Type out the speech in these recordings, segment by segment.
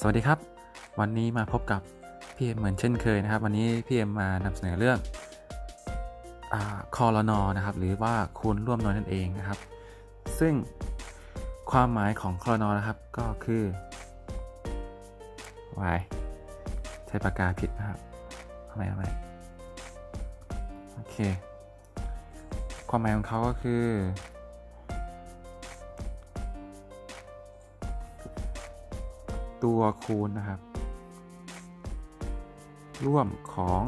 สวัสดีครับ วันนี้มาพบกับพี่เอ็มเหมือนเช่นเคยนะครับ วันนี้พี่เอ็มมานำเสนอเรื่องอคอรนอนะครับ หรือว่าคูณร่วมน้อยนั่นเองนะครับ ซึ่งความหมายของคอรนอนะครับก็คือวายใช้ปากกาผิดนะครับทำไมทำไมโอเค ความหมายของเขาก็คือ ตัวคูณนะครับ ร่วมของ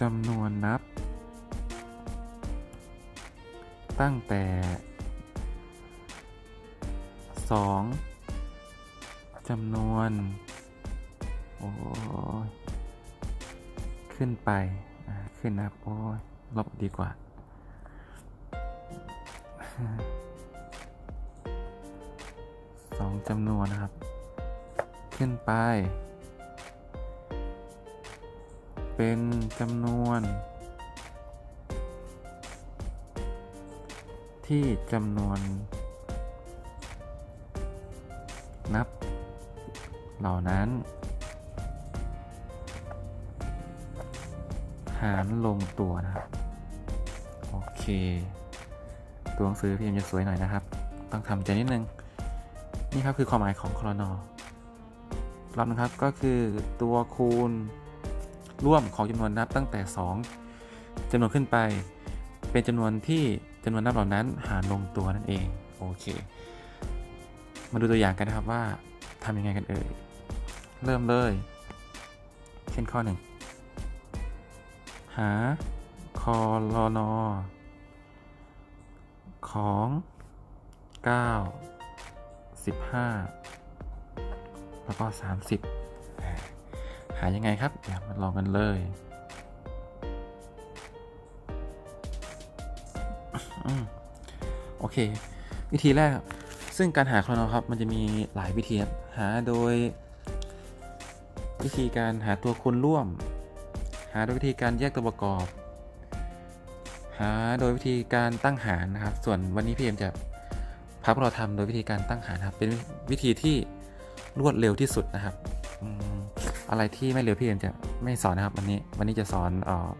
จำนวนนับ ตั้งแต่ 2จำนวนโอ้ขึ้นไปขึ้นนับโอ้ยลบดีกว่า สองจำนวนนะครับ ขึ้นไป เป็นจำนวน ที่จำนวน นับ เหล่านั้น หารลงตัวนะครับ โอเค ตัวหนังสือพี่เอ็มจะสวยหน่อยนะครับ ต้องทำใจนิดนึง นี่ครับคือความหมายของคลนอรอบนะครับก็คือตัวคูณร่วมของจำนวนนับตั้งแต่ 2จำนวนขึ้นไป เป็นจำนวนที่จำนวนนับเหล่านั้นหารลงตัวนั่นเองโอเค มาดูตัวอย่างกันนะครับว่าทำยังไงกันเอ่ยเริ่มเลย เช่นข้อหนึ่งหาคอรนอของ 9 15 แล้วก็ 30 หายังไงครับ เดี๋ยวมาลองกันเลยอโอเค วิธีแรก ซึ่งการหาโครนครับ มันจะมีหลายวิธีครับหาโดย วิธีการหาตัวคูณร่วม หาโดยวิธีการแยกตัวประกอบ หาโดยวิธีการตั้งหารนะครับ ส่วนวันนี้พี่เอ็มจะ พาพวกเราทำโดยวิธีการตั้งหารนะครับเป็นวิธีที่รวดเร็วที่สุดนะครับอะไรที่ไม่เร็วพี่เอ็มจะไม่สอนนะครับวันนี้วันนี้จะสอนออ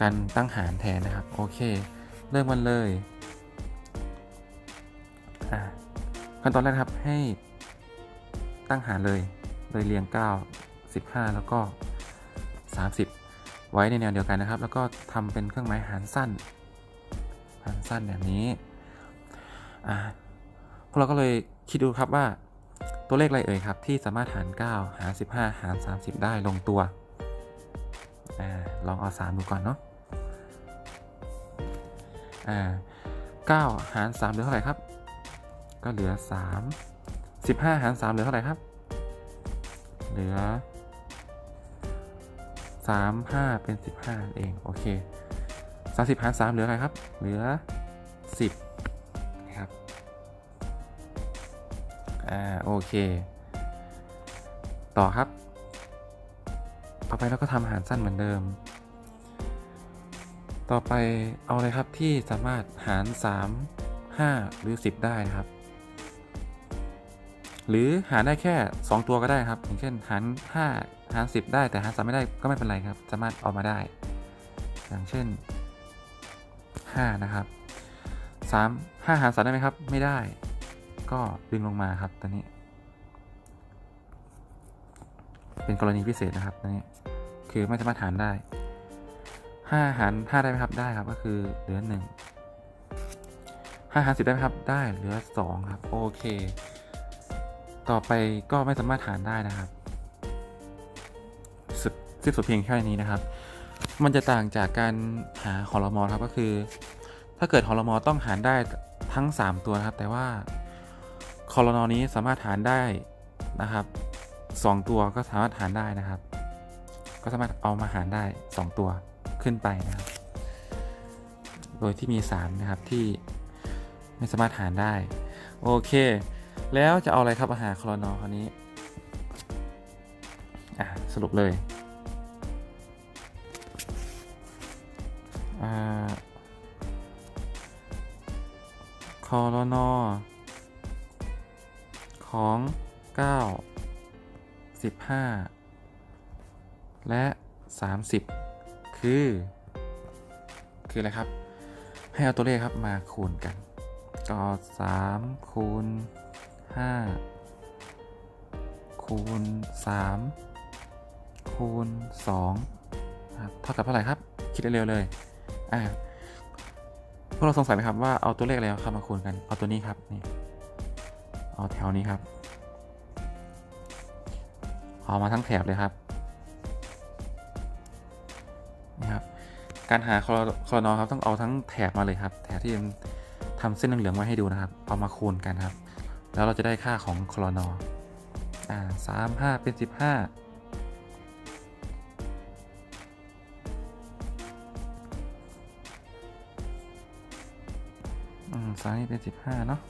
การตั้งหารแทนนะครับโอเค เริ่มกันเลยอะขั้นตอนแรกครับให้ตั้งหารเลยโดยเรียง 9 15 แล้วก็ 30 ไว้ในแนวเดียวกันนะครับ แล้วก็ทำเป็นเครื่องหมายหารสั้น หารสั้นแบบนี้ อ่าพวกเราก็เลยคิดดูครับว่าตัวเลขอะไรเอ่ยครับ ที่สามารถหาร 9 หาร 15 หาร 30 ได้ลงตัวอ่าลองเอา 3 ดูก่อนเนาะอ่า9หาร 3 เหลือเท่าไหร่ครับ ก็เหลือ 3 15 หาร 3 เหลือเท่าไหร่ครับ เหลือ 3 5 เป็น 15เอง โอเค 30 หาร 3 เหลืออะไรครับ เหลือ 10 อ่าโอเค ต่อครับ ต่อไปเราก็ทำอาหารสั้นเหมือนเดิม ต่อไปเอาอะไรครับที่สามารถหาร 3 5 หรือ 10 ได้นะครับ หรือหารได้แค่ 2 ตัวก็ได้ครับ อย่างเช่นหาร 5 หาร 10 ได้แต่หาร 3 ไม่ได้ก็ไม่เป็นไรครับ สามารถเอามาได้ อย่างเช่น 5 นะครับ 3 5 หาร 3 ได้ไหมครับ ไม่ได้ ก็ดึงลงมาครับตัวนี้ เป็นกรณีพิเศษนะครับตัวนี้ คือไม่สามารถหารได้5หาร5ได้ไหมครับได้ครับ ก็คือเหลือ1 5หาร10ได้ไหมครับได้เหลือ2ครับโอเค ต่อไปก็ไม่สามารถหารได้นะครับสุดสิ้นสุดเพียงแค่นี้นะครับ มันจะต่างจากการหาคอรมอครับก็คือ ถ้าเกิดคอรมอต้องหารได้ทั้ง 3 ตัวนะครับ แต่ว่า คอรนอนี้สามารถหารได้นะครับ 2 ตัวก็สามารถหารได้นะครับ ก็สามารถเอามาหารได้ 2 ตัวขึ้นไปนะครับ โดยที่มี 3 นะครับที่ไม่สามารถหารได้ โอเค แล้วจะเอาอะไรครับมาหาคอรนอคราวนี้อะสรุปเลยอคอรนอ ของ 9 15 และ 30 คือ คือ อะไร ครับ ให้ เอา ตัวเลขครับมาคูณกันก็3คูณ5คูณ3คูณ2เท่ากับเท่าไหร่ครับ คิดเร็วๆเลยอ่าพวกเราสงสัยไหมครับว่าเอาตัวเลขอะไรเข้ามาคูณกัน เอาตัวนี้ครับนี่ เอาแถวนี้ครับ เอามาทั้งแถบเลยครับนี่ครับ การหาคอร์คอนอครับต้องเอาทั้งแถบมาเลยครับ แถบที่ทำเส้นเหลืองๆไว้ให้ดูนะครับ เอามาคูณกันครับ แล้วเราจะได้ค่าของคอรนออ่าสามห้าเป็นสิบห้าอืมสามนี่เป็นสิบห้าเนาะ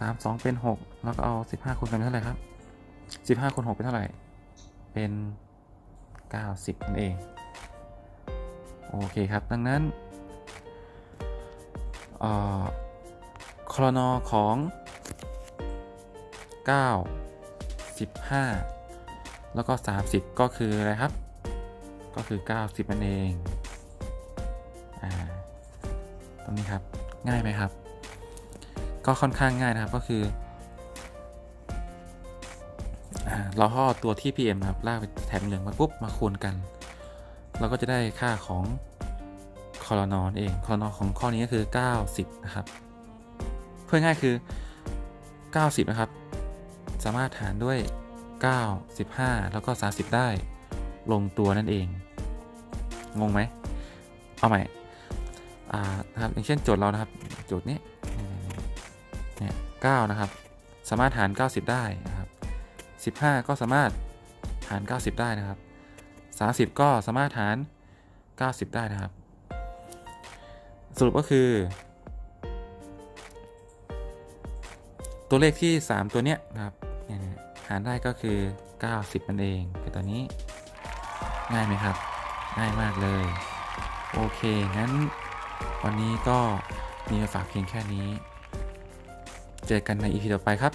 สามสองเป็นหกแล้วก็เอาสิบห้าคูณกันเป็นเท่าไหร่ครับสิบห้าคูณหกเป็นเท่าไหร่ เป็นเก้าสิบนั่นเอง โอเคครับ ดังนั้นเอ่อคลนอของ 9 15 แล้วก็ 30 ก็คืออะไรครับ ก็คือ 90นั่นเอง อ่า ตรงนี้ครับ ง่ายไหมครับ ก็ค่อนข้างง่ายนะครับก็คือเราห่อตัวที่ PM นะครับลากไปแถบเหลืองมาปุ๊บมาคูณกัน เราก็จะได้ค่าของคอรนอนเองคอรนอนของข้อนี้ก็คือ 90 นะครับ เพื่อง่ายคือ 90 นะครับ สามารถหารด้วย9 15แล้วก็ 30 ได้ลงตัวนั่นเอง งงไหม เอาใหม่ อ่า นะครับ อย่างเช่นโจทย์เรานะครับ โจทย์นี้ เนี่ย9นะครับ สามารถหาร 90 ได้นะครับ 15 ก็สามารถหาร 90 ได้นะครับ 30 ก็สามารถหาร 90 ได้นะครับ สรุปก็คือ ตัวเลขที่ 3 ตัวเนี้ยนะครับหารได้ก็คือ 90นั่นเองคือตัวนี้ง่ายไหมครับ ง่ายมากเลย โอเค งั้นวันนี้ก็มีมาฝากเพียงแค่นี้ เจอกันใน EP ต่อไปครับ